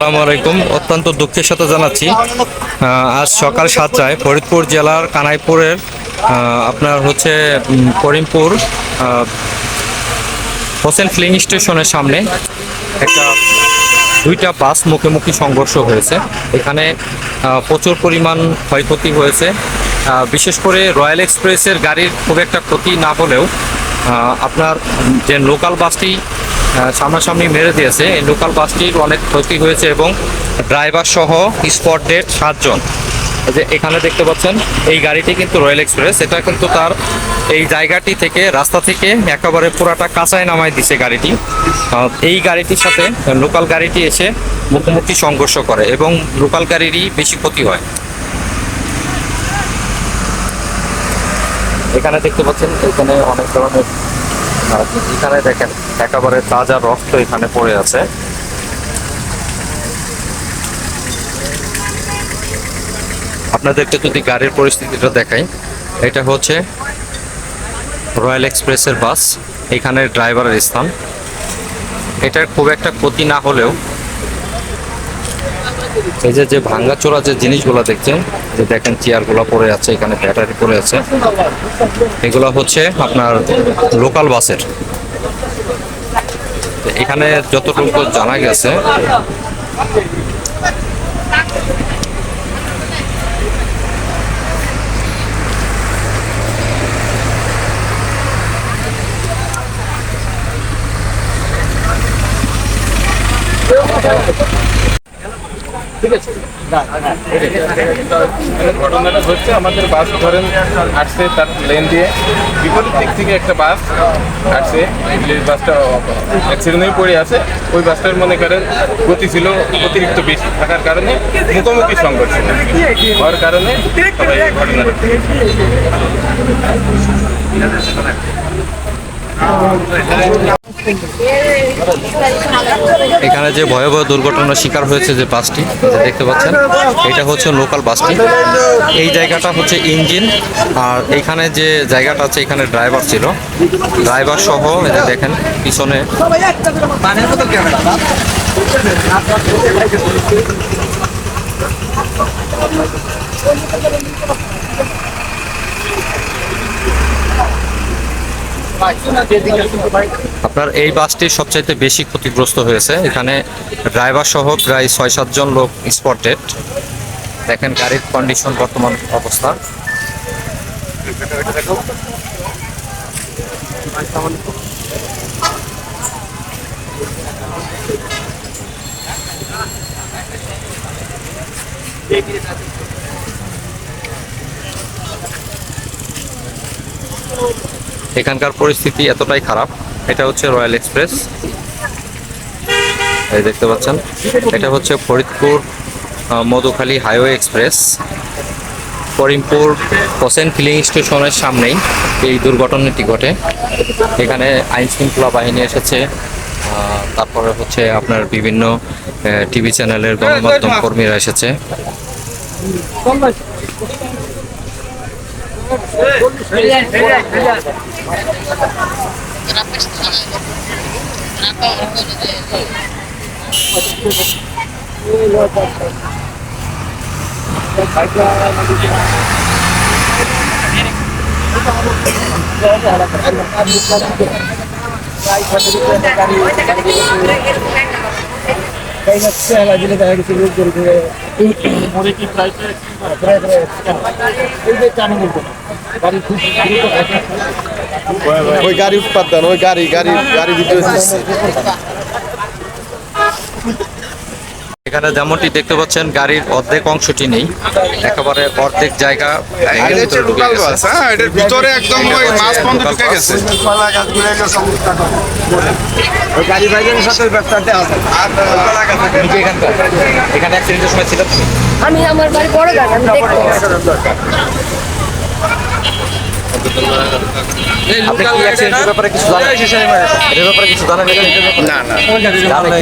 আসসালামু আলাইকুম। অত্যন্ত দুঃখের সাথে জানাচ্ছি আজ সকাল সাতটায় ফরিদপুর জেলার কানাইপুরের আপনার হচ্ছে করিমপুর হোসেন ফিলিং স্টেশনের সামনে একটা, দুইটা বাস মুখোমুখি সংঘর্ষ হয়েছে। এখানে প্রচুর পরিমাণ ক্ষয়ক্ষতি হয়েছে। বিশেষ করে রয়্যাল এক্সপ্রেসের গাড়ির খুব একটা ক্ষতি না হলেও আপনার যে লোকাল বাসটি সামনাসামনি মেরে দিয়েছে। এই লোকাল বাসটির অনেক ক্ষতি হয়েছে এবং ড্রাইভার সহ স্পট ডেট সাতজন। যে এখানে দেখতে পাচ্ছেন, এই গাড়িটি কিন্তু রয়্যাল এক্সপ্রেস এটা কিন্তু তার এই জায়গাটি থেকে, রাস্তা থেকে একেবারে পুরাটা কাঁচায় নামায় দিছে গাড়িটি। এই গাড়িটির সাথে লোকাল গাড়িটি এসে মুখোমুখি সংঘর্ষ করে এবং লোকাল গাড়িরই বেশি ক্ষতি হয়। এখানে দেখতে পাচ্ছেন, এখানে অনেক ধরনের এখানে দেখেন, একেবারে তাজা রক্ত এখানে পড়ে আছে। আপনাদেরকে যদি গাড়ির পরিস্থিতিটা দেখাই, এটা হচ্ছে রয়্যাল এক্সপ্রেসের বাস, এখানে ড্রাইভারের স্থান। এটার খুব একটা ক্ষতি না হলেও এই যে যে ভাঙ্গাচোরা যে জিনিসগুলো দেখছেন, যে দেখেন চেয়ারগুলো পরে আছে, এখানে ব্যাটারি পরে আছে, এগুলো হচ্ছে আপনার লোকাল বাসের এখানে যতটুকু জানা গেছে ঘটনাটা হচ্ছে আমাদের বাস ধরেন আসছে তার লেন দিয়ে। বিপরীত দিক থেকে একটা বাস আসছে বাসটা অ্যাক্সিডেন্ট পড়ে আছে। ওই বাসটার মনে করেন গতি ছিল অতিরিক্ত বেশি থাকার কারণে মুখোমুখি সংঘর্ষ হওয়ার কারণে ঘটনাটা এখানে যে ভয়াবহ দুর্ঘটনার শিকার হয়েছে যে বাসটি দেখতে পাচ্ছেন, এটা হচ্ছে লোকাল বাসটি। এই জায়গাটা হচ্ছে ইঞ্জিন, আর এখানে যে জায়গাটা আছে, এখানে ড্রাইভার ছিল। ড্রাইভার সহ যে দেখেন, পিছনে আপনার এই বাসটি সবচাইতে বেশি ক্ষতিগ্রস্ত হয়েছে। এখানে ড্রাইভার সহ প্রায় ছয় সাতজন লোক স্পটেড দেখেন গাড়ির কন্ডিশন বর্তমান অবস্থা। এখানকার পরিস্থিতি এতটাই খারাপ। এটা হচ্ছে রয়্যাল এক্সপ্রেস এই দেখতে পাচ্ছেন। এটা হচ্ছে Faridpur Madhukhali highway express Karimpur Hossain filling station সামনেই এই দুর্ঘটনাটি ঘটে। এখানে আইন শৃঙ্খলা বাহিনী এসেছে। তারপরে হচ্ছে আপনার বিভিন্ন টিভি চ্যানেলের গণমাধ্যম কর্মীরা এসেছে। প্রায় ওই গাড়ি উৎপাদন ওই গাড়ি গাড়ি গাড়ি ভিডিও এখানে যেমনটি দেখতে পাচ্ছেন গাড়ির অর্ধেক অংশটি নেই। একেবারে অর্ধেক জায়গা ভিতরে। হ্যাঁ ভিতরে একদম ওই মাছ পর্যন্ত ঢুকে গেছে। ওই গাড়ি ভাইদের সাথে ব্যবসাতে আছে এখানকার? এখানে অ্যাক্সিডেন্টের সময় ছিলেন আমি আমার বাড়ি বড় গাছ আমি দেখব আপনি কি অ্যাক্সিডেন্টের ব্যাপারে কিছু জানেন? এর ব্যাপারে কিছু জানেন? accident এর ব্যাপারে? না না। জানেন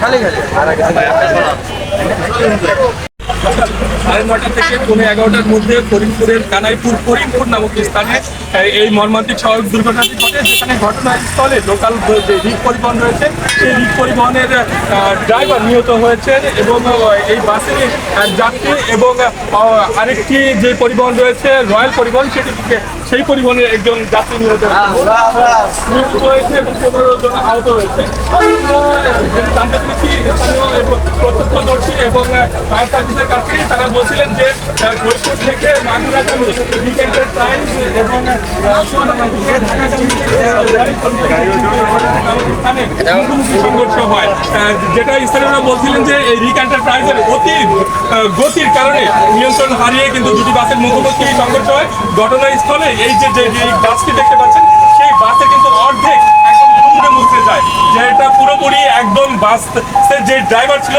খালি খালি সাড়ে নটা থেকে পৌনে এগারোটার মধ্যে করিমপুরের কানাইপুর করিমপুর নামক স্থানে এই- মর্মান্তিক সড়ক দুর্ঘটনাটি ঘটে যেখানে ঘটনাস্থলে লোকাল যে রিক পরিবহন রয়েছে সেই রিক পরিবহনের ড্রাইভার নিহত হয়েছেন এবং এই বাসে যাত্রী এবং আরেকটি যে পরিবহন রয়েছে রয়্যাল পরিবহন সেটি থেকে সেই পরিবহনের একজন যাত্রী নিহত হয়েছে। মৃত্যু হয়েছে এবং পনেরো জন আহত হয়েছে সংঘর্ষ হয়। যেটা স্থানীয়রা বলছিলেন যে, এই রিক এন্টারপ্রাইজের অতি গতির কারণে নিয়ন্ত্রণ হারিয়ে কিন্তু দুটি বাসের মুখোমুখি সংঘর্ষ হয়। ঘটনাস্থলে এই যে যে বাসটি দেখতে পাচ্ছেন সেই বাসে কিন্তু অর্ধেক দুমড়ে মুচড়ে যায় যেটা পুরোপুরি একদম বাস যে ড্রাইভার ছিল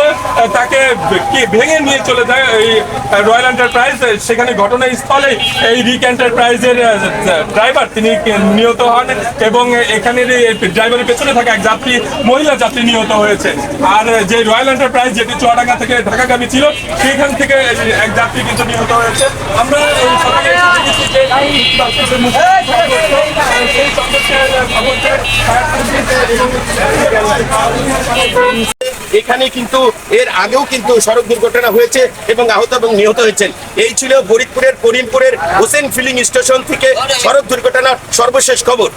তাকে ভেঙে নিয়ে চলে যায় এই রয়্যাল এন্টারপ্রাইজ সেখানে ঘটনাস্থলে এই রিক এন্টারপ্রাইজের ড্রাইভার তিনি নিহত হন এবং এখানে ড্রাইভারের পেছনে থাকা এক যাত্রী মহিলা যাত্রী নিহত হয়েছে আর যে রয়্যাল এন্টারপ্রাইজ যেটি চুয়াডাঙ্গা থেকে ঢাকাগামী ছিল সেখান থেকে এক যাত্রী কিন্তু নিহত হয়েছে আমরা যে বাসের সেই সংঘর্ষের এখানে কিন্তু এর আগেও কিন্তু সড়ক দুর্ঘটনা হয়েছে এবং আহত এবং নিহত হয়েছেন। এই ছিল ফরিদপুরের, করিমপুরের হোসেন ফিলিং স্টেশন থেকে সড়ক দুর্ঘটনার সর্বশেষ খবর।